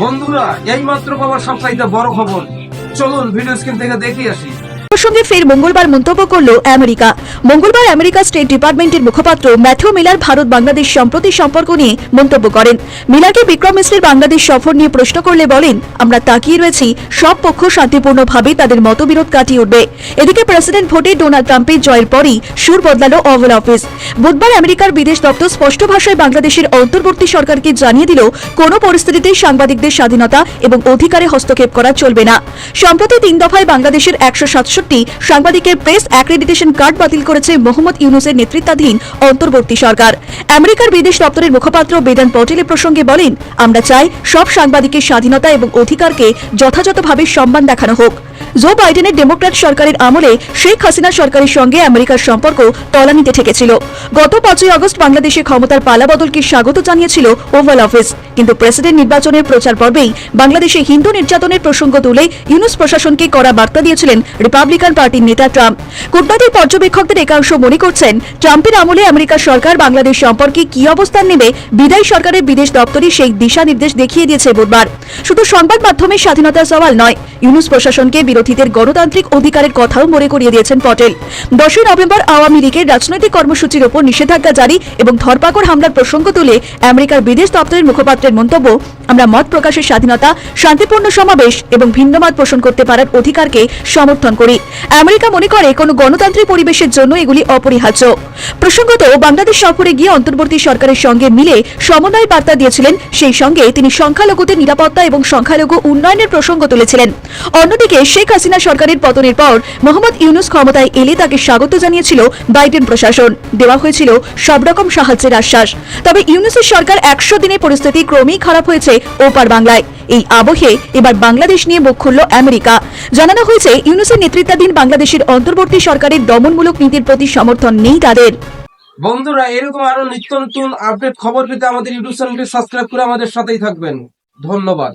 বন্ধুরা এই মাত্র পাওয়া সবচাইতে বড় খবর। চলুন ভিডিও স্ক্রিন থেকে দেখে আসি। প্রসঙ্গে ফের মঙ্গলবার মন্তব্য করল আমেরিকা। মঙ্গলবার আমেরিকা স্টেট ডিপার্টমেন্টের মুখপাত্র ম্যাথিউ মিলার ভারত বাংলাদেশ সম্প্রতি সম্পর্ক নিয়ে মন্তব্য করেন। মিলারকে বিক্রম মিশ্রের বাংলাদেশ সফর নিয়ে প্রশ্ন করলে বলেন, আমরা তাকিয়ে রয়েছি, সব পক্ষ শান্তিপূর্ণভাবে তাদের মতবিরোধ কাটিয়ে উঠবে। এদিকে প্রেসিডেন্ট ভোটে ডোনাল্ড ট্রাম্পের জয়ের পরই সুর বদলালো ওভাল অফিস। বুধবার আমেরিকার বিদেশ দপ্তর স্পষ্ট ভাষায় বাংলাদেশের অন্তর্বর্তী সরকারকে জানিয়ে দিল, কোনো পরিস্থিতিতে সাংবাদিকদের স্বাধীনতা এবং অধিকারে হস্তক্ষেপ করা চলবে না। সম্প্রতি তিন দফায় বাংলাদেশের একশো সাতষট্টি সাংবাদিকের প্রেস অ্যাক্রেডিটেশন কার্ড বাতিল করেছে মোহাম্মদ ইউনুসের নেতৃত্বাধীন অন্তর্বর্তী সরকার। আমেরিকার বিদেশ দপ্তরের মুখপাত্র বেদান পটেল প্রসঙ্গে বলেন, আমরা চাই সব সাংবাদিকের স্বাধীনতা এবং অধিকারকে যথাযথভাবে সম্মান দেখানো হোক। জো বাইডেনের ডেমোক্র্যাট সরকারের আমলে শেখ হাসিনা সরকারের সঙ্গে আমেরিকার সম্পর্ক তলানিতে ঠেকেছিল। গত পাঁচই আগস্ট বাংলাদেশে ক্ষমতার পালাবদলকে স্বাগত জানিয়েছিল ওভাল অফিস। কিন্তু প্রেসিডেন্ট নির্বাচনের প্রচার পর্বেই বাংলাদেশে হিন্দু নির্যাতনের প্রসঙ্গ তুলে ইউনুস প্রশাসনকে কড়া বার্তা দিয়েছিলেন রিপাবলিকান পার্টির নেতা ট্রাম্প। কূটনৈতিক পর্যবেক্ষকদের একাংশ মনে করছেন, ট্রাম্পের আমলে আমেরিকার সরকার বাংলাদেশ সম্পর্কে কি অবস্থান নেবে, বিদায়ী সরকারের বিদেশ দপ্তরই সেই দিশা নির্দেশ দেখিয়ে দিয়েছে বুধবার। শুধু সংবাদ মাধ্যমের স্বাধীনতার সওয়াল নয়, ইউনুস প্রশাসনকে বিরোধীদের গণতান্ত্রিক অধিকারের কথাও মনে করিয়ে দিয়েছেন পটেল। দশই নভেম্বর আওয়ামী লীগের রাজনৈতিক কর্মসূচির ওপর নিষেধাজ্ঞা জারি এবং ধরপাকড় হামলার প্রসঙ্গ তুলে আমেরিকার বিদেশ দপ্তরের মুখপাত্রের মন্তব্য, আমরা মত প্রকাশের স্বাধীনতা, শান্তিপূর্ণ সমাবেশ এবং ভিন্নমত পোষণ করতে পারার অধিকারকে সমর্থন করি। আমেরিকা মনে করে কোনো গণতান্ত্রিক পরিবেশের জন্য এগুলি অপরিহার্য। প্রসঙ্গত, বাংলাদেশ সফরে গিয়ে অন্তর্বর্তী সরকারের সঙ্গে মিলে সমন্বয় বার্তা দিয়েছিলেন, সেই সঙ্গে তিনি সংখ্যালঘুদের নিরাপত্তা এবং সংখ্যালঘু উন্নয়নের প্রসঙ্গ তুলেছিলেন। অন্যদিকে, শেখ হাসিনা সরকারের পতনের পর মোহাম্মদ ইউনুস ক্ষমতায় এলে তাকে স্বাগত জানিয়েছিল বাইডেন প্রশাসন। দেওয়া হয়েছিল সব রকম সাহায্যের আশ্বাস। তবে ইউনুসের সরকার একশো দিনে পরিস্থিতি ক্রমেই খারাপ হয়েছে ওপার বাংলায়। এই আবহে এবার বাংলাদেশ নিয়ে মুখ খুলল আমেরিকা। জানানো হয়েছে, ইউনুসের নেতৃত্বাধীন বাংলাদেশের অন্তর্বর্তী সরকারের দমনমূলক নীতির প্রতি সমর্থন নেই তাদের। বন্ধুরা, এরকম আরও নিত্য নতুন আপডেট খবর পেতে আমাদের ইউটিউব চ্যানেলটি সাবস্ক্রাইব করে আমাদের সাথেই থাকবেন। ধন্যবাদ।